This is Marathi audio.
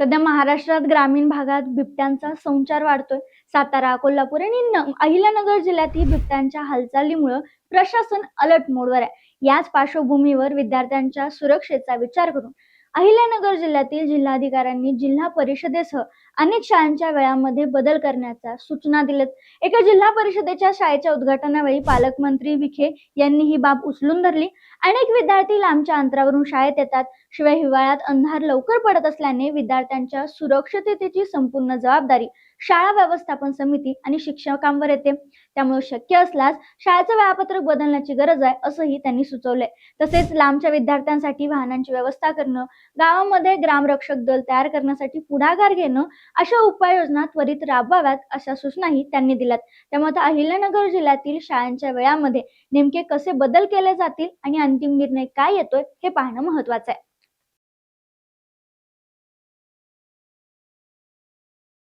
सध्या महाराष्ट्रात ग्रामीण भागात बिबट्यांचा संचार वाढतोय. सातारा कोल्हापूर आणि अहिल्यानगर जिल्ह्यातही बिबट्यांच्या हालचालीमुळं प्रशासन अलर्ट मोडवर आहे. याच पार्श्वभूमीवर विद्यार्थ्यांच्या सुरक्षेचा विचार करून अहिल्यानगर जिल्ह्यातील जिल्हाधिकाऱ्यांनी जिल्हा परिषदेसह अनेक शाळांच्या वेळामध्ये बदल करण्याच्या सूचना दिल्यात. एका जिल्हा परिषदेच्या शाळेच्या उद्घाटनावेळी पालकमंत्री विखे यांनी ही बाब उचलून धरली. अनेक विद्यार्थी लांबच्या अंतरावरून शाळेत येतात. शिवाय हिवाळ्यात अंधार लवकर पडत असल्याने विद्यार्थ्यांच्या सुरक्षिततेची संपूर्ण जबाबदारी शाळा व्यवस्थापन समिती आणि शिक्षकांवर येते. त्यामुळे शक्य असल्यास शाळेचं वेळापत्रक बदलण्याची गरज आहे असंही त्यांनी सुचवलंय. तसेच लांबच्या विद्यार्थ्यांसाठी वाहनांची व्यवस्था करणं गावामध्ये ग्रामरक्षक दल तयार करण्यासाठी पुढाकार घेणं अशा उपाययोजना त्वरित राबवाव्यात अशा सूचनाही त्यांनी दिल्यात. त्यामुळे आता अहिल्यानगर जिल्ह्यातील शाळांच्या वेळामध्ये नेमके कसे बदल केले जातील आणि अंतिम निर्णय काय येतोय हे पाहणं महत्वाचं आहे.